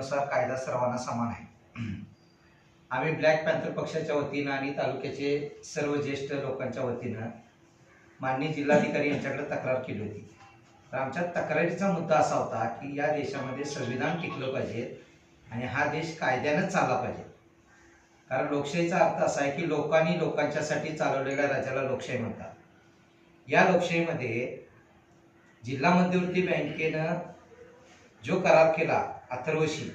कायद्यानुसार कायदा सर्वांना समान आहे. आम्ही ब्लॅक पॅन्थर पक्षाच्या वतीनं आणि तालुक्याचे सर्व ज्येष्ठ लोकांच्या वतीनं माननीय जिल्हाधिकारी यांच्याकडे तक्रार केली होती. तर आमच्या तक्रारीचा मुद्दा असा होता की या देशामध्ये संविधान टिकलं पाहिजे आणि हा देश कायद्यानं चालला पाहिजे. कारण लोकशाहीचा अर्थ असा आहे की लोकांनी लोकांच्यासाठी चालवलेल्या राज्याला लोकशाही म्हणतात. या लोकशाहीमध्ये जिल्हा मध्यवर्ती बँकेनं जो करार केला अथर्वशी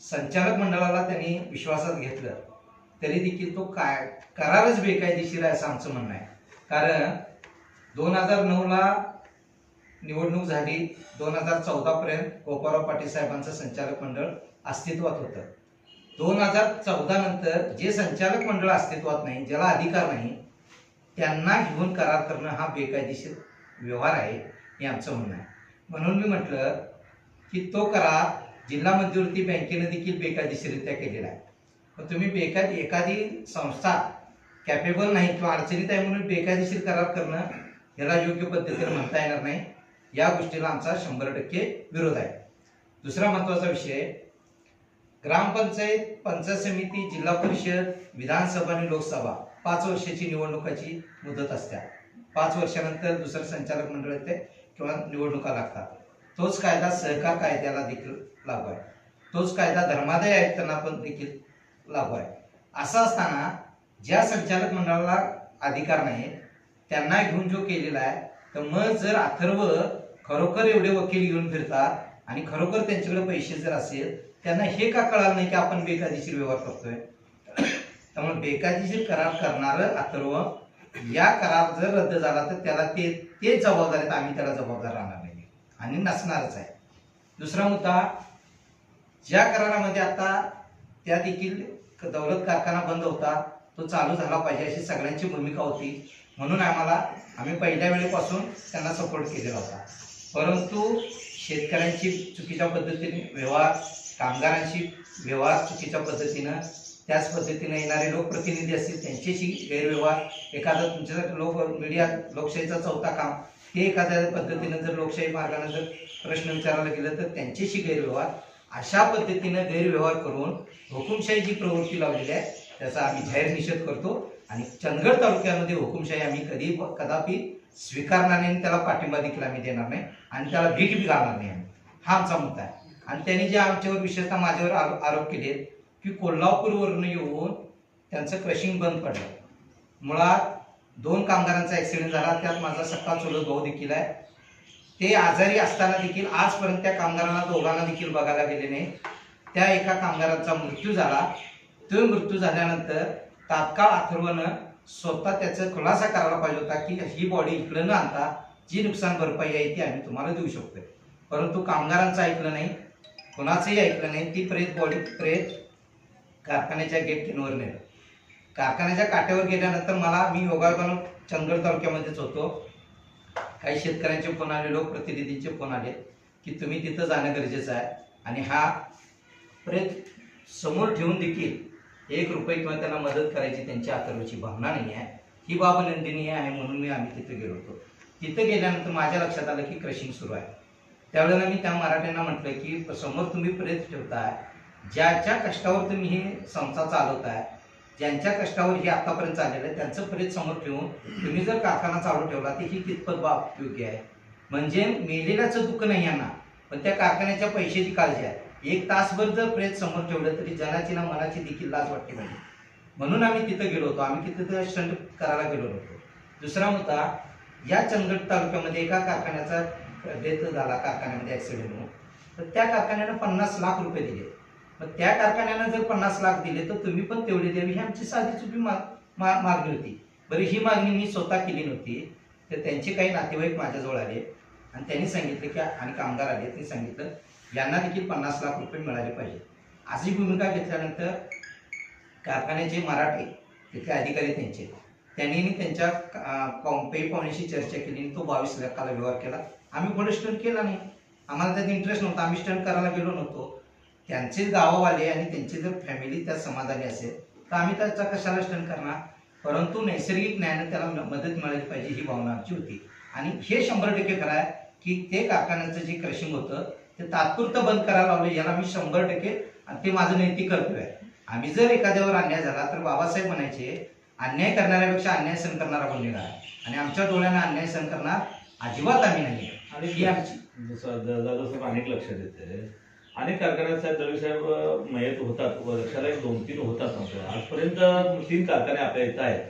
संचालक मंडळाला त्यांनी विश्वासात घेतलं. तरी देखील तो काय करारच बेकायदेशीर आहे असं आमचं म्हणणं आहे. कारण दोन हजार नऊला निवडणूक झाली. दोन हजार चौदा पर्यंत गोपाळराव पाटील साहेबांचं संचालक मंडळ अस्तित्वात होतं. दोन हजार चौदा नंतर जे संचालक मंडळ अस्तित्वात नाही ज्याला अधिकार नाही त्यांना घेऊन करार करणं हा बेकायदेशीर व्यवहार आहे हे आमचं म्हणणं आहे. म्हणून मी म्हटलं की तो करार जिल्हा मध्यवर्ती बँकेनं देखील बेकायदेशीरित्या केलेला आहे. मग तुम्ही बेकाय एखादी संस्था कॅपेबल नाही किंवा अडचणीत आहे म्हणून बेकायदेशीर करार करणं याला योग्य पद्धतीने म्हणता येणार नाही. या गोष्टीला आमचा शंभर टक्के विरोध आहे. दुसरा महत्त्वाचा विषय ग्रामपंचायत पंचायत समिती जिल्हा परिषद विधानसभा आणि लोकसभा पाच वर्षाची निवडणुकाची मुदत असते पाच वर्षानंतर दुसरं संचालक मंडळ येते किंवा निवडणुका लागतात. तोच कायदा सहकार कायद्याला देखील लागू आहे. तोच कायदा धर्मादाय आयुक्तांना पण देखील लागू आहे. असं असताना ज्या संचालक मंडळाला अधिकार नाही त्यांना घेऊन जो केलेला आहे तर मग जर अथर्व खरोखर एवढे वकील घेऊन फिरतात आणि खरोखर त्यांच्याकडे पैसे जर असेल त्यांना हे का कळालं नाही की आपण बेकायदेशीर व्यवहार करतोय? त्यामुळे बेकायदेशीर करार करणारं अथर्व या करार जर रद्द झाला तर त्याला ते तेच जबाबदार आहेत आम्ही त्याला जबाबदार राहणार. आणि नसणारच आहे. दुसरा मुद्दा ज्या करारामध्ये आता त्या देखील दौलत कारखाना बंद होता तो चालू झाला पाहिजे अशी सगळ्यांची भूमिका होती. म्हणून आम्हाला आम्ही पहिल्या वेळेपासून त्यांना सपोर्ट केलेला होता. परंतु शेतकऱ्यांची चुकीच्या पद्धतीने व्यवहार कामगारांशी व्यवहार चुकीच्या पद्धतीनं त्याच पद्धतीने येणारे लोकप्रतिनिधी असतील त्यांच्याशी गैरव्यवहार एखादा तुमच्या लोक मीडिया लोकशाहीचा चौथा काम ते एखाद्या पद्धतीनं जर लोकशाही मार्गाने जर प्रश्न विचारायला गेलं तर त्यांच्याशी गैरव्यवहार अशा पद्धतीनं गैरव्यवहार करून हुकुमशाही जी प्रवृत्ती लावलेली आहे त्याचा आम्ही जाहीर निषेध करतो. आणि चंदगड तालुक्यामध्ये हुकुमशाही आम्ही कधी कदापि स्वीकारणार नाही आणि त्याला पाठिंबा देखील आम्ही देणार नाही आणि त्याला भीट बी घालणार नाही हा आमचा मुद्दा आहे. आणि त्यांनी जे आमच्यावर विशेषतः माझ्यावर आरो- आरोप केले की कोल्हापूरवरून येऊन त्यांचं क्रशिंग बंद पडलं. मुळात दोन कामगारांचा ऍक्सिडेंट झाला त्यात माझा सख्खा चुलत भाऊ देखील आहे. ते आजारी असताना देखील आजपर्यंत त्या कामगारांना दोघांना देखील बघायला गेले नाही. त्या एका कामगारांचा मृत्यू झाला. तो मृत्यू झाल्यानंतर तात्काळ अथर्वनं स्वतः त्याचा खुलासा करायला पाहिजे होता की ही बॉडी इकडं न आणता जी नुकसान भरपाई आहे ती आम्ही तुम्हाला देऊ शकतो परंतु कामगारांचं ऐकलं नाही कोणाचंही ऐकलं नाही ती प्रेत बॉडी प्रेत कारखान्याच्या गेट किनवर नेलं. कारखान्याच्या काट्यावर गेल्यानंतर मला मी योगायोगानं चंदगड तालुक्यामध्येच होतो. काही शेतकऱ्यांचे फोन आले लोकप्रतिनिधींचे फोन आले की तुम्ही तिथं जाणं गरजेचं आहे. आणि हा प्रेत समोर ठेवून देखील एक रुपये किंवा त्यांना मदत करायची त्यांची अथर्वची भावना नाही आहे. ही बाब निंदनीय आहे म्हणून मी आम्ही तिथं गेलो होतो. तिथं गेल्यानंतर माझ्या लक्षात आलं की क्रशिंग सुरू आहे. त्यावेळेला मी त्या मराठ्यांना म्हटलं की समोर तुम्ही प्रयत्न ठेवताय ज्याच्या कष्टावर तुम्ही हे संस्था चालवताय ज्यांच्या कष्टावर हे आतापर्यंत चाललेलं आहे त्यांचं फरीत समोर ठेवून तुम्ही जर कारखाना चालू ठेवला तर ही कितपत बाब योग्य आहे? म्हणजे मेलेल्याचं दुःख नाही यांना पण त्या कारखान्याच्या पैशाची काळजी आहे. एक तासभर जर प्रेत समोर ठेवलं तरी जनाची ना मनाची देखील लाज वाटते म्हणजे म्हणून आम्ही तिथं गेलो होतो. आम्ही तिथं स्टंट करायला गेलो होतो दुसरा मुद्दा या चंदगड तालुक्यामध्ये एका कारखान्याचा डेथ झाला कारखान्यामध्ये ऍक्सिडेंट होऊन. तर त्या कारखान्यानं पन्नास लाख रुपये दिले. मग त्या कारखान्यानं जर पन्नास लाख दिले तर तुम्ही पण तेवढे द्यावी ही आमची साधी चुकी मा- मा- मागणी होती. बरं ही मागणी मी स्वतः केली नव्हती. तर त्यांचे काही नातेवाईक माझ्याजवळ आले आणि त्यांनी सांगितलं की आणि कामगार आले त्यांनी सांगितलं यांना देखील पन्नास लाख रुपये मिळाले पाहिजे अशी भूमिका घेतल्यानंतर कारखान्याचे मराठे तिथले अधिकारी त्यांचे त्यांनी त्यांच्या अं, पे पाहुण्याशी चर्चा केली आणि तो बावीस लाखाला व्यवहार केला. आम्ही पुढे स्टंट केला नाही. आम्हाला त्यात इंटरेस्ट नव्हता. आम्ही स्टंट करायला गेलो नव्हतो. त्यांचे गाववाले आणि त्यांची जर फॅमिली त्या समाधानी असेल तर आम्ही त्याचा कशाला स्टंट करणार? परंतु नैसर्गिक न्यायाने त्याला मदत मिळाली पाहिजे ही भावना आमची होती. आणि हे शंभर टक्के खरं आहे की ते कारखान्याचं जे क्रशिंग होतं ते तात्पुरतं बंद करायला लावलं याला मी शंभर टक्के आणि ते माझं नैतिक कर्तव्य आहे. आम्ही जर एखाद्यावर अन्याय झाला तर बाबासाहेब म्हणायचे अन्याय करणाऱ्यापेक्षा अन्याय सहन करणारा गुन्हेगार आहे आणि आमच्या डोळ्यानं अन्याय सहन करणार अजिबात आम्ही नाही आणि ही आमची जसं जसं अनेक लक्षात येते अनेक कारखान्यात साहेब दळवी साहेब मयत होतात वर्षाला एक दोन तीन होतात आजपर्यंत तीन कारखाने आपल्या इथं आहेत.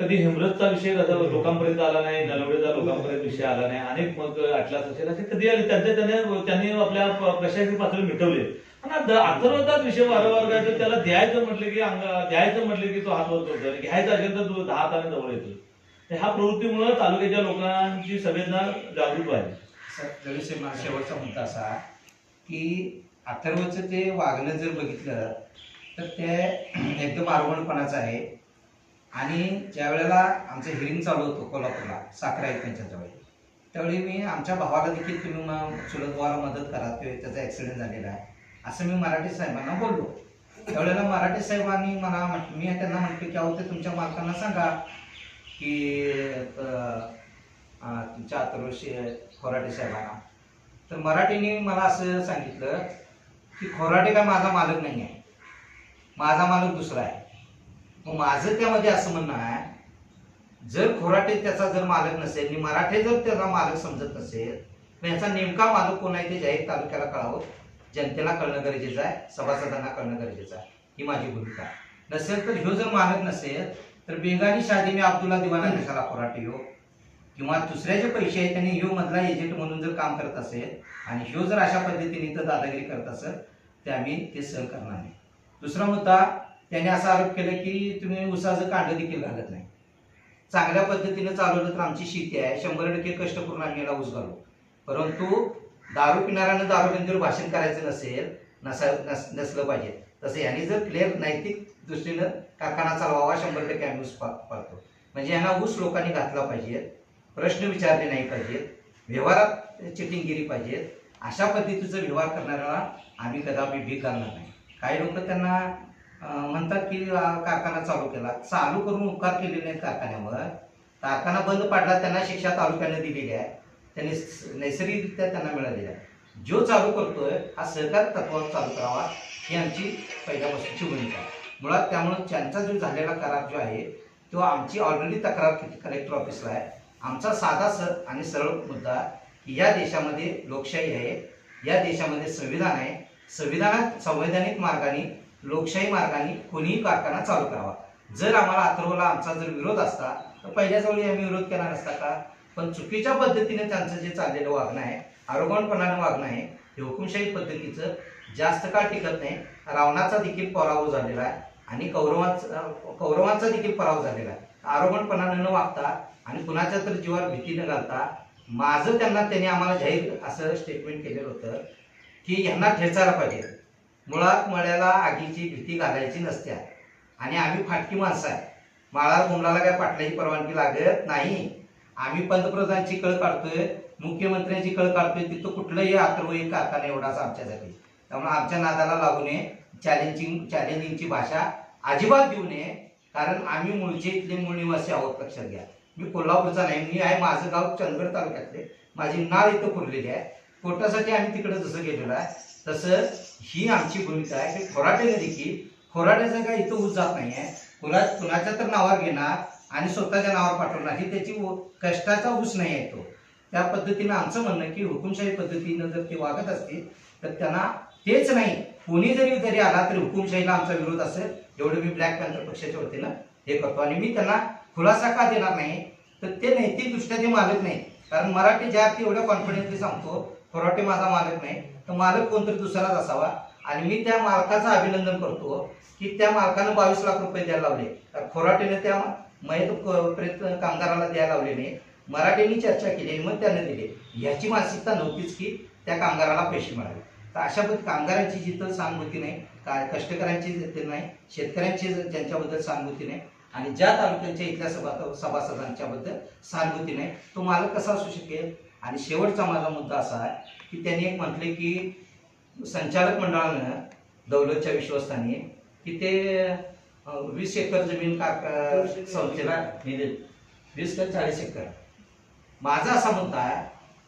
कधी हिमरतचा विषय कसा लोकांपर्यंत आला नाही नलवडेचा लोकांपर्यंत विषय आला नाही अनेक मग अटलास असेल असे कधी आले त्यांचे त्याने त्यांनी आपल्या प्रशासकीय पातळी मिटवले. आणि विषय वारंवार काय त्याला द्यायचं म्हटलं की अंग द्यायचं म्हटलं की तो हात वर घ्यायचा असेल तर तो दहा हाताने जवळ येतो. ह्या प्रवृत्तीमुळे तालुक्याच्या लोकांची संवेदना जागृत आहे जळूसे शेवटचा मुद्दा असा की अथर्वचं ते वागणं जर बघितलं तर ते एकदम आरोगणपणाचं आहे. आणि ज्या वेळेला आमचं हिरिंग चालू होतं कोल्हापूरला साखरा आहेत त्यांच्या जवळ त्यावेळी मी आमच्या भावाला देखील तुम्ही मग चुलत भावाला मदत करा ते त्याचा ॲक्सिडेंट झालेला आहे. असं मी मराठी साहेबांना बोललो. त्यावेळेला मराठी साहेबांनी मला म्हट मी त्यांना म्हटलं की अहो ते तुमच्या मालकांना सांगा की तुमच्या अथर्वशी खोराटे साहेबांना. तर मराठीने मला असं सांगितलं की खोराटे काय माझा मालक नाही आहे? माझा मालक दुसरा आहे. मग माझं त्यामध्ये असं म्हणणं आहे जर खोराटे त्याचा जर मालक नसेल आणि मराठे जर त्याचा मालक समजत नसेल तर याचा नेमका मालक कोण आहे ते जाहीर तालुक्याला कळावं. जनतेला कळणं गरजेचं आहे सभासदांना कळणं गरजेचं आहे. ही माझी भूमिका नसेल तर ह्यो जर मालक नसेल तर बेगानी शादी मी अब्दुल्ला दिवाना कशाला खोराटे हो किंवा दुसऱ्या जे पैसे आहेत त्यांनी ह्यो मधला एजंट म्हणून जर काम करत असेल आणि ह्यो जर अशा पद्धतीने इथं दादागिरी करत असेल ते आम्ही ते सहन करणार नाही. दुसरा मुद्दा त्याने असा आरोप केला की तुम्ही उसाचं कांड देखील घालत नाही. चांगल्या पद्धतीने चालवलं तर आमची शेती आहे शंभर टक्के कष्ट करून आम्ही याला ऊस घालू. परंतु दारू पिणाऱ्यानं दारू भाषण करायचं नसेल नसा नस नसलं पाहिजे. तसं यांनी जर क्लिअर नैतिक दृष्टीनं कारखाना चालवावा शंभर टक्के आम्ही ऊस पा- पाळतो म्हणजे यांना ऊस लोकांनी घातला पाहिजे. प्रश्न विचारले नाही पाहिजेत. व्यवहारात चिटिंग केली पाहिजेत. अशा पद्धतीचा व्यवहार करणाऱ्याला आम्ही कदापि भीक घालणार नाही. काही लोक त्यांना म्हणतात की कारखाना चालू केला. चालू करून उपकार केले नाहीत कारखान्यावर. कारखाना बंद पाडला त्यांना शिक्षा तालुक्याने दिलेली आहे. त्यांनी नैसर्गिकरित्या त्यांना मिळालेली आहे. जो चालू करतोय हा सहकार तत्वावर चालू करावा ही आमची पहिल्यापासूनची भूमिका आहे. मुळात त्यामुळे त्यांचा जो झालेला करार जो आहे तो आमची ऑलरेडी तक्रार कलेक्टर ऑफिसला आहे. आमचा साधा सर आणि सरळ मुद्दा की या देशामध्ये लोकशाही आहे या देशामध्ये संविधान आहे संविधानात संवैधानिक मार्गाने लोकशाही मार्गाने कोणीही कारखाना चालू करावा. जर आम्हाला अथर्वला आमचा जर विरोध असता तर पहिल्याच वेळी आम्ही विरोध केला नसता का? पण चुकीच्या पद्धतीने त्यांचं जे चाललेलं वागणं आहे आरोग्यपणानं वागणं आहे हे हुकुमशाही पद्धतीचं जास्त काळ टिकत नाही. रावणाचा देखील पराभव झालेला आहे आणि कौरवांचा कौरवांचा देखील पराभव झालेला आहे. आरोपणपणाने न वागता आणि कुणाच्या तर जीवावर भीती न घालता माझं त्यांना त्यांनी आम्हाला जाहीर असं स्टेटमेंट केलेलं होतं की यांना ठेचायला पाहिजे. मुळात मळ्याला आगीची भीती घालायची नसत्या. आणि आम्ही फाटकी माणसं आहे. माळा मुलाला काय पाटल्याची परवानगी लागत नाही. आम्ही पंतप्रधानची कळ काढतोय मुख्यमंत्र्यांची कळ काढतोय तिथं कुठलंही अथर्व एक कारखाना एवढाच आमच्यासाठी. त्यामुळे आमच्या नादाला लागू नये. चॅलेंजिंग चॅलेंजिंगची भाषा अजिबात देऊ नये. कारण आम्ही मूळचे इथले मूळ निवासी आहोत लक्षात घ्या. मी कोल्हापूरचा नाही मी आहे माझं गाव चंदगड तालुक्यातले. माझी नाळ इथं पुरलेली आहे. पोटासाठी आम्ही तिकडे जसं गेलेलो आहे तसं ही आमची भूमिका आहे. की खोराट्याने देखील खोराट्याचा काय इथं ऊस जात नाही आहे कुणा कुणाच्या तर नावावर घेणार आणि स्वतःच्या नावावर पाठवणार. ही त्याची कष्टाचा ऊस नाही आहे तो. त्या पद्धतीनं आमचं म्हणणं की हुकुमशाही पद्धतीनं जर ते वागत असतील तर त्यांना तेच नाही कोणी जरी जरी आला तरी हुकुमशाहीला आमचा विरोध असेल एवढं मी ब्लॅक पॅन्थर पक्षाच्या वतीनं हे करतो. आणि मी त्यांना खुलासा का देणार नाही तर ते नैतिकदृष्ट्या ते मालक नाही कारण मराठी ज्या अर्थी एवढ्या कॉन्फिडन्सली सांगतो फराटे माझा मालक नाही तर मालक कोणतरी दुसराच असावा. आणि मी त्या मालकाचं अभिनंदन करतो की त्या मालकानं बावीस लाख रुपये द्यायला लावले. तर खोराटेने त्या मयत क- कामगाराला द्यायला लावले नाही. मराठीने चर्चा केली आणि मग त्याने दिले. याची मानसिकता नव्हतीच की त्या कामगाराला पैसे मिळाले तर अशा पद्धती कामगारांची जिथं सहानुभूती नाही का कष्टकऱ्यांची नाही शेतकऱ्यांची ज्यांच्याबद्दल सहानुभूती नाही आणि ज्या तालुक्यांच्या इथल्या सभा सभासदांच्याबद्दल सहानुभूती नाही तो मालक कसा असू शकेल? आणि शेवटचा माझा मुद्दा असा आहे की त्यांनी एक म्हटले की संचालक मंडळानं दौलतच्या विश्वस्थाने की ते वीस एकर जमीन का संस्थेला दिले वीस का चाळीस एकर. माझा असा मुद्दा आहे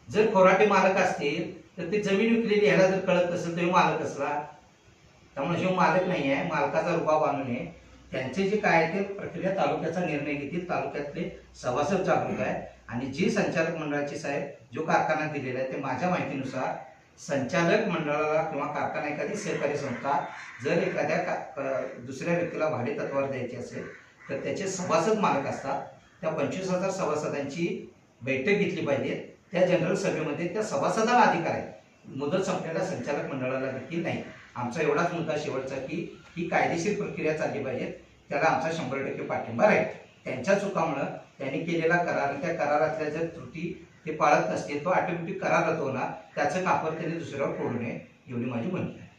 जर खोराटे मालक असतील तर ते जमीन विकलेली ह्याला जर कळत नसेल तर ह्यो मालक असला. त्यामुळे शिव मालक नाही आहे मालकाचा रुबाब आणू नये त्यांचे जे काय आहे ते प्रक्रिया तालुक्याचा निर्णय घेतील तालुक्यातले सभासद जागरूक आहे आणि जी संचालक मंडळाचे साहेब जो कारखाना दिलेला आहे ते माझ्या माहितीनुसार संचालक मंडळाला किंवा कारखाना एखादी सहकारी संस्था जर एखाद्या का- दुसऱ्या व्यक्तीला भाडे तत्वावर द्यायची असेल तर त्याचे सभासद मालक असतात. त्या पंचवीस हजार सभासदांची बैठक घेतली पाहिजे. त्या जनरल सभेमध्ये त्या सभासदाला अधिकार आहे. मुदत संपलेल्या संचालक मंडळाला देखील नाही. आमचा एवढाच मुद्दा शेवटचा की ही कायदेशीर प्रक्रिया चालली पाहिजे. त्याला आमचा शंभर टक्के पाठिंबा राहील. त्यांच्या चुकामुळं त्यांनी केलेला करार त्या करारातल्या जर त्रुटी ते पाळत नसतील तो ऑटोमॅटिक करार रद्द होणार त्याचं कापड त्यांनी दुसऱ्यावर फोडू नये एवढी माझी म्हणणं आहे.